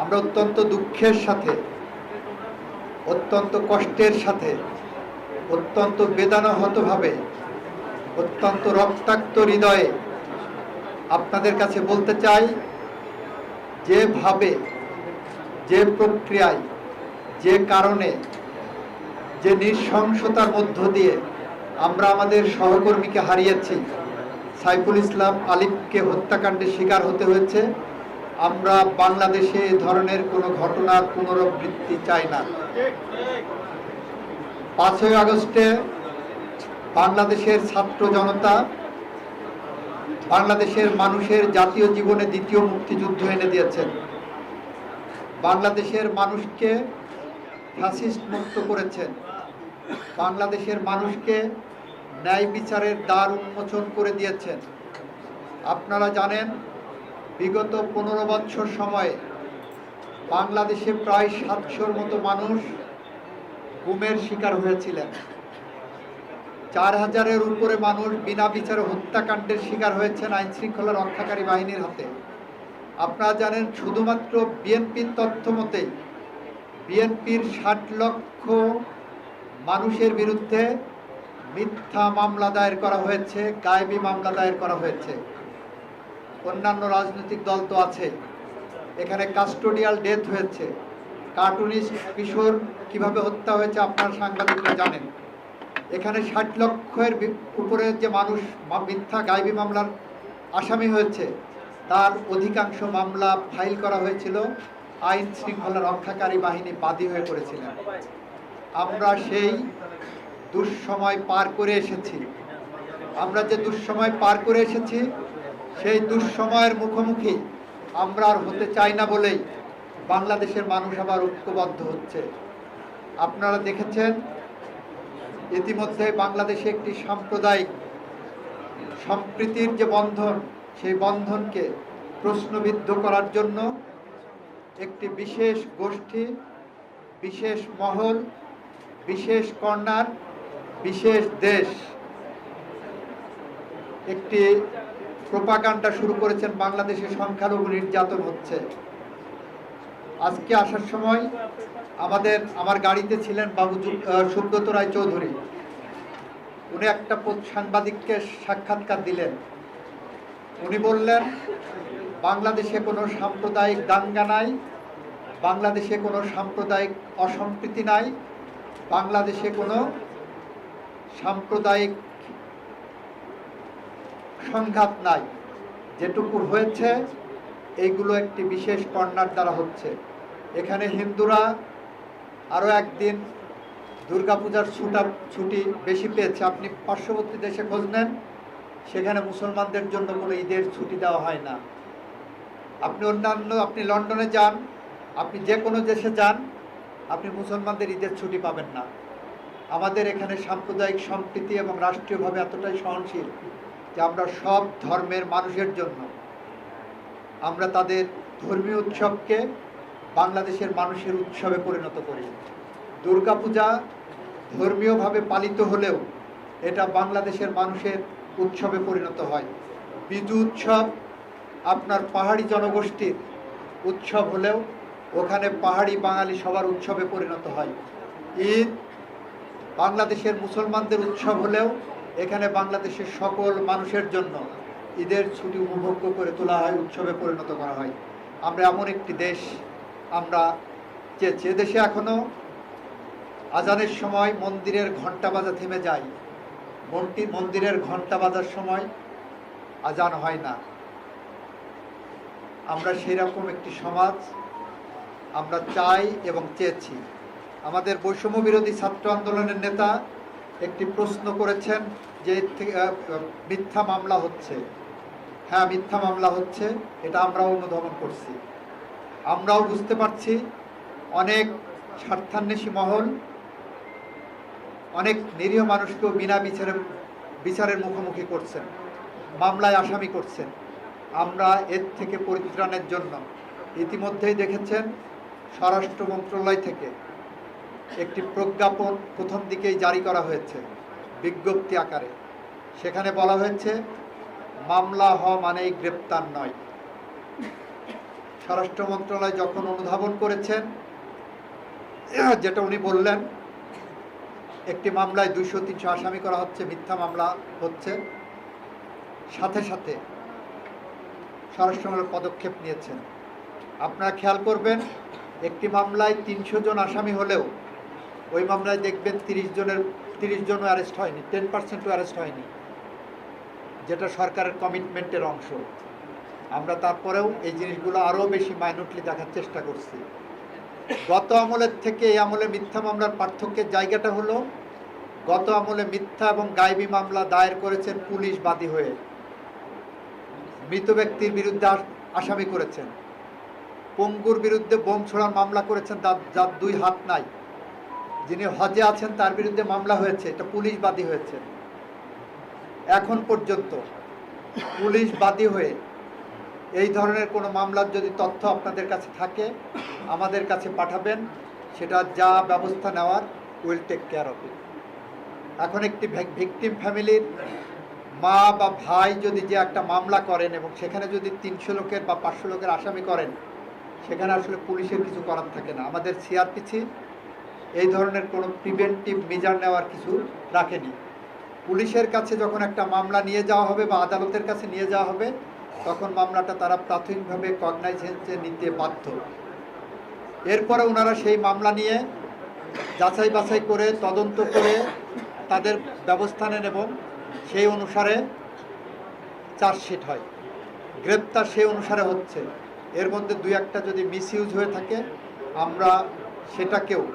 আমরা অত্যন্ত দুঃখের সাথে, অত্যন্ত কষ্টের সাথে, অত্যন্ত বেদনাহতভাবে, অত্যন্ত রক্তাক্ত হৃদয়ে আপনাদের কাছে বলতে চাই যেভাবে যে প্রক্রিয়ায়, যে কারণে, যে নৃশংসতার মধ্য দিয়ে আমরা আমাদের সহকর্মীকে হারিয়েছি, সাইফুল ইসলাম আলিফকে হত্যাকাণ্ডের শিকার হতে হয়েছে। আমরা বাংলাদেশে এ ধরনের কোনো ঘটনার পুনরাবৃত্তি চাই না। পাঁচই আগস্টে বাংলাদেশের ছাত্র জনতা, বাংলাদেশের মানুষের জাতীয় জীবনে দ্বিতীয় মুক্তিযুদ্ধ এনে দিয়েছেন। বাংলাদেশের মানুষকে ফ্যাসিস্ট মুক্ত করেছেন। বাংলাদেশের মানুষকে ন্যায় বিচারের দ্বার উন্মোচন করে দিয়েছেন। আপনারা জানেন বিগত পনেরো বছর সময়ে বাংলাদেশে প্রায় সাতশোর মতো মানুষ গুমের শিকার হয়েছিলেন। চার হাজারের উপরে মানুষ বিনা বিচারে হত্যাকাণ্ডের শিকার হয়েছেন আইন শৃঙ্খলা রক্ষাকারী বাহিনীর হাতে। আপনারা জানেন, শুধুমাত্র বিএনপির তথ্য মতে বিএনপির ষাট লক্ষ মানুষের বিরুদ্ধে মিথ্যা মামলা দায়ের করা হয়েছে, গায়েবী মামলা দায়ের করা হয়েছে। অন্যান্য রাজনৈতিক দল তো আছে এখানে কাস্টোডিয়াল ডেথ হয়েছে। কার্টুনিস্ট কিশোর কীভাবে হত্যা হয়েছে আপনার সাংবাদিকরা জানেন। এখানে ষাট লক্ষের উপরে যে মানুষ মিথ্যা গায়েবী মামলার আসামি হয়েছে, তার অধিকাংশ মামলা ফাইল করা হয়েছিল। আইন শৃঙ্খলা রক্ষাকারী বাহিনী বাদী হয়ে পড়েছিলেন। আমরা সেই দুঃসময় পার করে এসেছি। আমরা যে দুঃসময় পার করে এসেছি সেই দুঃসময়ের মুখোমুখি আমরা আর হতে চাই না বলেই বাংলাদেশের মানুষ আবার ঐক্যবদ্ধ হচ্ছে। আপনারা দেখেছেন, ইতিমধ্যে বাংলাদেশে একটি সাম্প্রদায়িক সম্প্রীতির যে বন্ধন, সেই বন্ধনকে প্রশ্নবিদ্ধ করার জন্য একটি বিশেষ গোষ্ঠী, বিশেষ মহল, বিশেষ কর্নার, বিশেষ দেশ, একটি প্রোপাগান্ডা শুরু করেছেন বাংলাদেশে সংখ্যালঘু নির্যাতন হচ্ছে। আজকে আসার সময় আমাদের, আমার গাড়িতে ছিলেন বাবু সুব্রত রায় চৌধুরী। উনি একটা সাংবাদিককে সাক্ষাৎকার দিলেন। উনি বললেন, বাংলাদেশে কোনো সাম্প্রদায়িক দাঙ্গা নাই, বাংলাদেশে কোনো সাম্প্রদায়িক অসম্প্রীতি নাই, বাংলাদেশে কোনো সাম্প্রদায়িক সংঘাত নাই। যেটুকু হয়েছে, এইগুলো একটি বিশেষ কর্নার দ্বারা হচ্ছে। এখানে হিন্দুরা আরও একদিন দুর্গাপূজার ছুটা ছুটি বেশি পেয়েছে। আপনি পার্শ্ববর্তী দেশে খোঁজ নেন, সেখানে মুসলমানদের জন্য কোনো ঈদের ছুটি দেওয়া হয় না। আপনি অন্যান্য আপনি লন্ডনে যান, আপনি যে কোনো দেশে যান, আপনি মুসলমানদের ঈদের ছুটি পাবেন না। আমাদের এখানে সাম্প্রদায়িক সম্প্রীতি এবং রাষ্ট্রীয়ভাবে এতটাই সহনশীল যে আমরা সব ধর্মের মানুষের জন্য, আমরা তাদের ধর্মীয় উৎসবকে বাংলাদেশের মানুষের উৎসবে পরিণত করি। দুর্গাপূজা ধর্মীয়ভাবে পালিত হলেও এটা বাংলাদেশের মানুষের উৎসবে পরিণত হয়। বিজু উৎসব আপনার পাহাড়ি জনগোষ্ঠীর উৎসব হলেও ওখানে পাহাড়ি বাঙালি সবার উৎসবে পরিণত হয়। ঈদ বাংলাদেশের মুসলমানদের উৎসব হলেও এখানে বাংলাদেশের সকল মানুষের জন্য ঈদের ছুটি উপভোগ করে তোলা হয়, উৎসবে পরিণত করা হয়। আমরা এমন একটি দেশ, আমরা যে দেশে এখনও আজানের সময় মন্দিরের ঘণ্টা বাজা থেমে যায় মন্দির মন্দিরের ঘণ্টা বাজার সময় আজান হয় না। আমরা সেরকম একটি সমাজ, আমরা চাই এবং চেয়েছি। আমাদের বৈষম্য বিরোধী ছাত্র আন্দোলনের নেতা একটি প্রশ্ন করেছেন যে মিথ্যা মামলা হচ্ছে। হ্যাঁ মিথ্যা মামলা হচ্ছে, এটা আমরাও অনুধাবন করছি। আমরাও বুঝতে পারছি, অনেক স্বার্থান্বেষী মহল, অনেক নিরীহ মানুষকেও বিনা বিচারে, বিচারের মুখোমুখি করছেন, মামলায় আসামি করছেন। আমরা এর থেকে পরিত্রাণের জন্য ইতিমধ্যেই দেখেছেন, স্বরাষ্ট্র মন্ত্রণালয় থেকে একটি প্রজ্ঞাপন প্রথম দিকেই জারি করা হয়েছে বিজ্ঞপ্তি আকারে। সেখানে বলা হয়েছে, মামলা হওয়া মানেই গ্রেপ্তার নয়। স্বরাষ্ট্র মন্ত্রণালয় যখন অনুধাবন করেছেন, যেটা উনি বললেন, একটি মামলায় দুশো তিনশো আসামি করা হচ্ছে, মিথ্যা মামলা হচ্ছে, সাথে সাথে স্বরাষ্ট্র মন্ত্রণালয় পদক্ষেপ নিয়েছেন। আপনারা খেয়াল করবেন, একটি মামলায় তিনশো জন আসামি হলেও ওই মামলায় দেখবেন তিরিশ জনের, তিরিশ জনও অ্যারেস্ট হয়নি টেন পার্সেন্টও অ্যারেস্ট হয়নি, যেটা সরকারের কমিটমেন্টের অংশ। আমরা তারপরেও এই জিনিসগুলো আরও বেশি মাইনটলি দেখার চেষ্টা করছি। গত আমলের থেকে এই আমলে মিথ্যা মামলার পার্থক্যের জায়গাটা হলো, গত আমলে মিথ্যা এবং গায়েবী মামলা দায়ের করেছেন পুলিশ বাদী হয়ে। মৃত ব্যক্তির বিরুদ্ধে আসামি করেছেন। পঙ্গুর বিরুদ্ধে বোম ছোড়ার মামলা করেছেন যার দুই হাত নাই। যিনি হজে আছেন, তার বিরুদ্ধে মামলা হয়েছে। এটা পুলিশ বাদী হয়েছে। এখন পর্যন্ত পুলিশ বাদী হয়ে এই ধরনের কোনো মামলার যদি তথ্য আপনাদের কাছে থাকে, আমাদের কাছে পাঠাবেন। সেটা যা ব্যবস্থা নেওয়ার will take care of it এখন একটি ভিকটিম ফ্যামিলির মা বা ভাই যদি যে একটা মামলা করেন এবং সেখানে যদি তিনশো লোকের বা পাঁচশো লোকের আসামি করেন, সেখানে আসলে পুলিশের কিছু করার থাকে না। আমাদের সিআরপিসি এই ধরনের কোনো প্রিভেন্টিভ মেজার নেওয়ার কিছু রাখেনি। পুলিশের কাছে যখন একটা মামলা নিয়ে যাওয়া হবে বা আদালতের কাছে নিয়ে যাওয়া হবে, তখন মামলাটা তারা প্রাথমিকভাবে কগনাইজেন্সে নিতে বাধ্য। এরপরে ওনারা সেই মামলা নিয়ে যাচাই বাছাই করে, তদন্ত করে তাদের ব্যবস্থা নেন এবং সেই অনুসারে চার্জশিট হয়। গ্রেপ্তার সেই অনুসারে হচ্ছে। এর মধ্যে দুই একটা যদি মিসইউজ হয়ে থাকে, আমরা সেটাকেও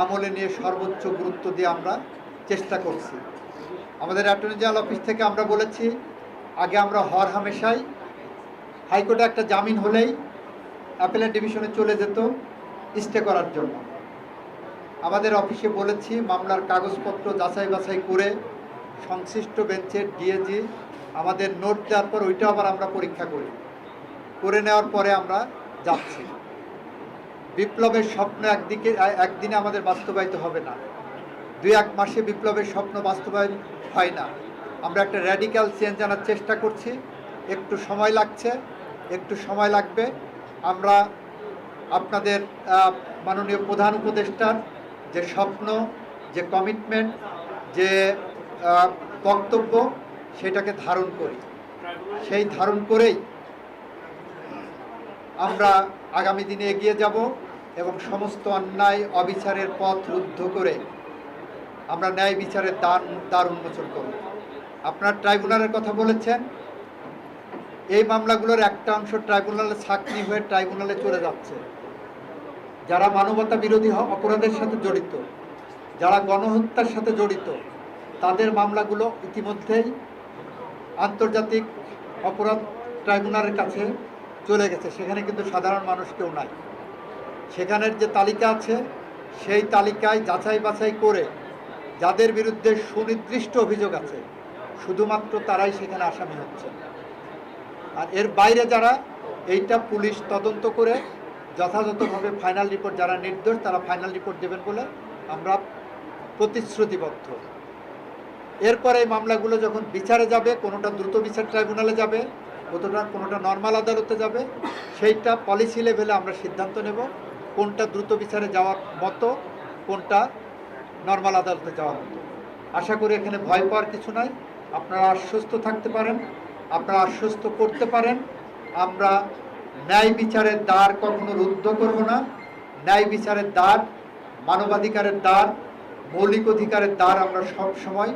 আমলে নিয়ে সর্বোচ্চ গুরুত্ব দিয়ে আমরা চেষ্টা করছি। আমাদের অ্যাটর্নি জেনারেল অফিস থেকে আমরা বলেছি, আগে আমরা হর হামেশাই হাইকোর্টে একটা জামিন হলেই অ্যাপেলের ডিভিশনে চলে যেত স্টে করার জন্য। আমাদের অফিসে বলেছি, মামলার কাগজপত্র যাচাই বাছাই করে সংশ্লিষ্ট বেঞ্চের ডিএজি আমাদের নোট দেওয়ার পর ওইটা আবার আমরা পরীক্ষা করি। করে নেওয়ার পরে আমরা যাচ্ছি। বিপ্লবের স্বপ্ন একদিকে একদিনে আমাদের বাস্তবায়িত হবে না। দুই এক মাসে বিপ্লবের স্বপ্ন বাস্তবায়ন হয় না। আমরা একটা র্যাডিক্যাল চেঞ্জ আনার চেষ্টা করছি। একটু সময় লাগছে, একটু সময় লাগবে। আমরা আপনাদের মাননীয় প্রধান উপদেষ্টার যে স্বপ্ন, যে কমিটমেন্ট যে বক্তব্য, সেটাকে ধারণ করি। সেই ধারণ করেই আমরা আগামী দিনে এগিয়ে যাব এবং সমস্ত অন্যায় অবিচারের পথ রুদ্ধ করে আমরা ন্যায় বিচারের দান, দ্বার উন্মোচন করব। আপনার ট্রাইব্যুনালের কথা বলেছেন। এই মামলাগুলোর একটা অংশ ট্রাইব্যুনালে ছাকনি হয়ে ট্রাইব্যুনালে চলে যাচ্ছে। যারা মানবতা বিরোধী অপরাধের সাথে জড়িত, যারা গণহত্যার সাথে জড়িত, তাদের মামলাগুলো ইতিমধ্যেই আন্তর্জাতিক অপরাধ ট্রাইব্যুনালের কাছে চলে গেছে। সেখানে কিন্তু সাধারণ মানুষ কেউ নাই। সেখানের যে তালিকা আছে, সেই তালিকায় যাচাই বাছাই করে যাদের বিরুদ্ধে সুনির্দিষ্ট অভিযোগ আছে, শুধুমাত্র তারাই সেখানে আসামি হচ্ছে। আর এর বাইরে যারা, এইটা পুলিশ তদন্ত করে যথাযথভাবে ফাইনাল রিপোর্ট, যারা নির্দোষ, তারা ফাইনাল রিপোর্ট দেবেন বলে আমরা প্রতিশ্রুতিবদ্ধ। এরপরে এই মামলাগুলো যখন বিচারে যাবে, কোনোটা দ্রুত বিচার ট্রাইব্যুনালে যাবে কোনোটা কোনোটা নর্মাল আদালতে যাবে, সেইটা পলিসি লেভেলে আমরা সিদ্ধান্ত নেব, কোনটা দ্রুত বিচারে যাওয়ার মতো, কোনটা নর্মাল আদালতে যাওয়ার মতো। আশা করি এখানে ভয় পাওয়ার কিছু নাই। আপনারা আশ্বস্ত থাকতে পারেন, আপনারা আশ্বস্ত করতে পারেন। আমরা ন্যায় বিচারের দ্বার কখনো রুদ্ধ করব না। ন্যায় বিচারের দ্বার, মানবাধিকারের দ্বার, মৌলিক অধিকারের দ্বার আমরা সব সময়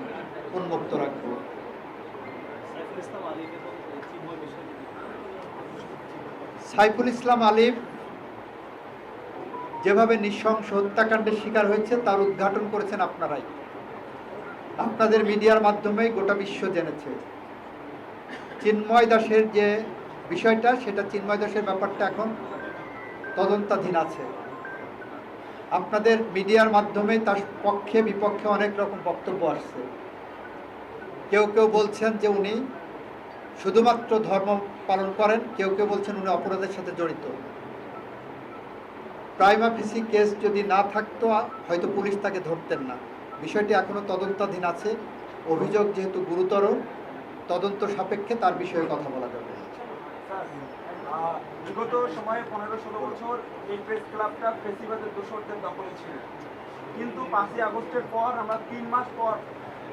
উন্মুক্ত রাখব সাইফুল ইসলাম আলী এবং চিন্ময় বিষয় সাইফুল ইসলাম আলিফ যেভাবে নৃশংস হত্যাকাণ্ডের শিকার হয়েছে, তার উদ্ঘাটন করেছেন আপনারাই। আপনাদের মিডিয়ার মাধ্যমেই গোটা বিশ্ব জেনেছে। চিন্ময় দাসের যে বিষয়টা, সেটা চিন্ময় দাসের ব্যাপারটা এখন তদন্তাধীন আছে। আপনাদের মিডিয়ার মাধ্যমে তার পক্ষে বিপক্ষে অনেক রকম বক্তব্য আসছে। কেউ কেউ বলছেন যে উনি শুধুমাত্র ধর্ম পালন করেন, কেউ কেউ বলছেন উনি অপরাধের সাথে জড়িত। প্রাইমা ফিসি কেস যদি না থাকতো, হয়তো পুলিশ তাকে ধরতেন না। বিষয়টি এখনও তদন্তাধীন আছে। অভিযোগ যেহেতু গুরুতর, তদন্ত সাপেক্ষে তার বিষয়ে কথা বলা যাবে। কিন্তু পাঁচই আগস্টের পর, আমরা তিন মাস পর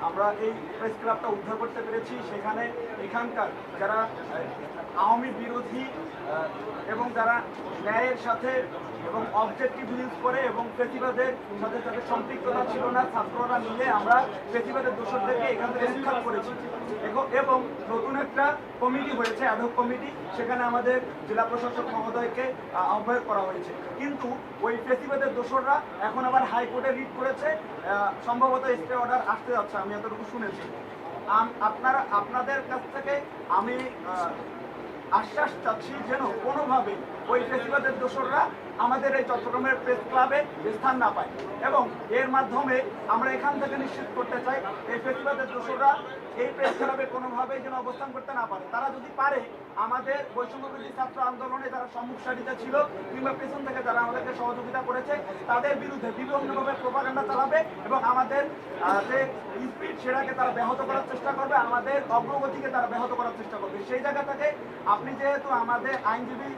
আমরা এই প্রেস ক্লাবটা উদ্ধার করতে পেরেছি। সেখানে এখানকার যারা আওয়ামী বিরোধী এবং যারা ন্যায়ের সাথে এবং অবজেক্টিভ নিউজ করে এবং ফেসিবাদের সাথে তাদের সম্পৃক্ততা ছিল না ছাত্ররা মিলে আমরা প্রতিবাদের দোষরদেরকে এখান থেকে উৎখাত করেছি। এবং- নতুন একটা কমিটি হয়েছে অ্যাডহক কমিটি সেখানে আমাদের জেলা প্রশাসক মহোদয়কে আহ, আহ্বায়ক করা হয়েছে। কিন্তু ওই ফেসিবাদের দোসররা এখন আবার হাইকোর্টে রিট করেছে সম্ভবত স্টে অর্ডার আসতে যাচ্ছে আমি এতটুকু শুনেছি। আপনারা আপনাদের কাছ থেকে আমি আশ্বাস চাচ্ছি যেন কোনোভাবে ওই ফেসিবাদের দোসররা আমাদের এই চট্টগ্রামের প্রেস ক্লাবে স্থান না পায়। এবং এর মাধ্যমে আমরা এখান থেকে নিশ্চিত করতে চাই, এই ফেসিবাদের দোসররা এই প্রেস ক্লাবে কোনোভাবেই যেন অবস্থান করতে না পারে। তারা যদি পারে, আমাদের বৈষম্যবিরোধী ছাত্র আন্দোলনে যারা সম্মুখ ছিল কিংবা পেছন থেকে যারা আমাদেরকে সহযোগিতা করেছে, তাদের বিরুদ্ধে বিভিন্নভাবে প্রপাগান্ডা চালাবে এবং আমাদের যে স্পিড সেটাকে তারা ব্যাহত করার চেষ্টা করবে, আমাদের অগ্রগতিকে তারা ব্যাহত করার চেষ্টা করবে। সেই জায়গা থেকে আপনি যেহেতু আমাদের আইনজীবী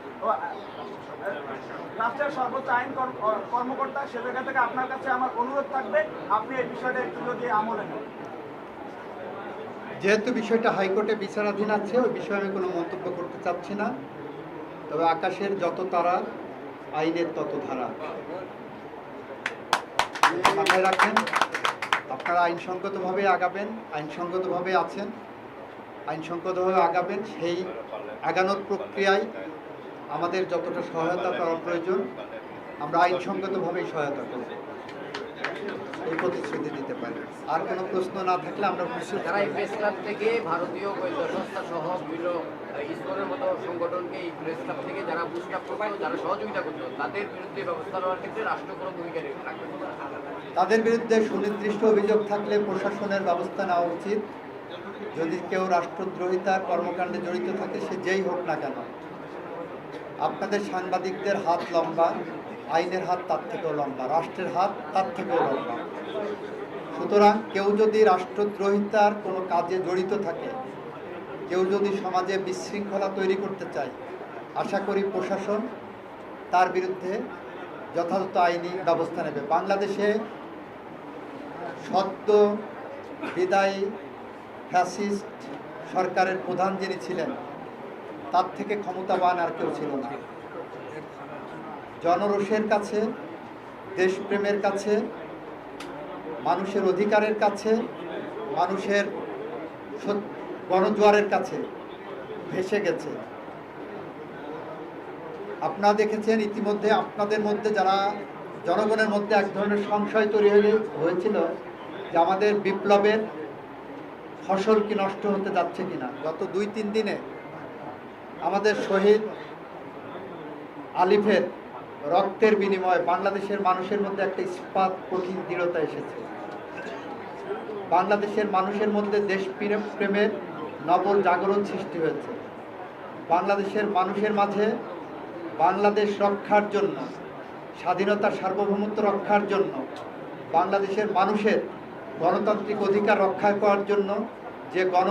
রাষ্ট্রের সর্বোচ্চ আইন কর্ম- কর্মকর্তা, সে জায়গা থেকে আপনার কাছে আমার অনুরোধ থাকবে, আপনি এই বিষয়টা একটু যদি আমলে নেন। যেহেতু বিষয়টা হাইকোর্টে বিচারাধীন আছে, ওই বিষয়ে আমি কোনো মন্তব্য করতে চাচ্ছি না। তবে আকাশের যত তারা, আইনের তত ধারা। মাথায় রাখেন, আপনারা আইনসঙ্গতভাবে আগাবেন, আইনসঙ্গতভাবে আছেন। আইনসঙ্গতভাবে আগাবেন, সেই আগানোর প্রক্রিয়ায় আমাদের যতটা সহায়তা করা প্রয়োজন আমরা আইনসঙ্গতভাবেই সহায়তা করব। এই প্রতিশ্রুতি দিতে পারি। আর কোনো প্রশ্ন না থাকলে আমরা যারা এই প্রেস ক্লাব থেকে ভারতীয় গোয়েন্দা সংস্থা সহ বিভিন্ন ইসকনের মতো সংগঠনকে এই প্রেস ক্লাব থেকে যারা বুস্টাপ করতো যারা সহযোগিতা করতো তাদের বিরুদ্ধে ব্যবস্থা নেওয়ার ক্ষেত্রে রাষ্ট্র কোনো ভূমিকা রাখবে তাদের বিরুদ্ধে সুনির্দিষ্ট অভিযোগ থাকলে প্রশাসনের ব্যবস্থা নেওয়া উচিত। যদি কেউ রাষ্ট্রদ্রোহিতার কর্মকাণ্ডে জড়িত থাকে সে যেই হোক না কেন আপনাদের সাংবাদিকদের হাত লম্বা, আইনের হাত তার থেকেও লম্বা, রাষ্ট্রের হাত তার থেকেও লম্বা। সুতরাং কেউ যদি রাষ্ট্রদ্রোহিতার কোনো কাজে জড়িত থাকে, কেউ যদি সমাজে বিশৃঙ্খলা তৈরি করতে চায়, আশা করি প্রশাসন তার বিরুদ্ধে যথাযথ আইনি ব্যবস্থা নেবে। বাংলাদেশে সদ্য বিদায়ী ফ্যাসিস্ট সরকারের প্রধান যিনি ছিলেন তার থেকে ক্ষমতাবান আর কেউ ছিল না। জনরোষের কাছে, দেশপ্রেমের কাছে, মানুষের অধিকারের কাছে, মানুষের গণজোয়ারের কাছে ভেসে গেছে। আপনারা দেখেছেন ইতিমধ্যে আপনাদের মধ্যে যারা জনগণের মধ্যে এক ধরনের সংশয় তৈরি হয়ে হয়েছিল যে আমাদের বিপ্লবের ফসল কি নষ্ট হতে যাচ্ছে কিনা। গত দুই তিন দিনে আমাদের শহীদ আলিফের রক্তের বিনিময়ে বাংলাদেশের মানুষের মধ্যে একটা ইস্পাত কঠিন দৃঢ়তা এসেছে। বাংলাদেশের মানুষের মধ্যে দেশ প্রেমের নবল জাগরণ সৃষ্টি হয়েছে। বাংলাদেশের মানুষের মাঝে বাংলাদেশ রক্ষার জন্য, স্বাধীনতার সার্বভৌমত্ব রক্ষার জন্য, বাংলাদেশের মানুষের গণতান্ত্রিক অধিকার রক্ষা করার জন্য যে গণ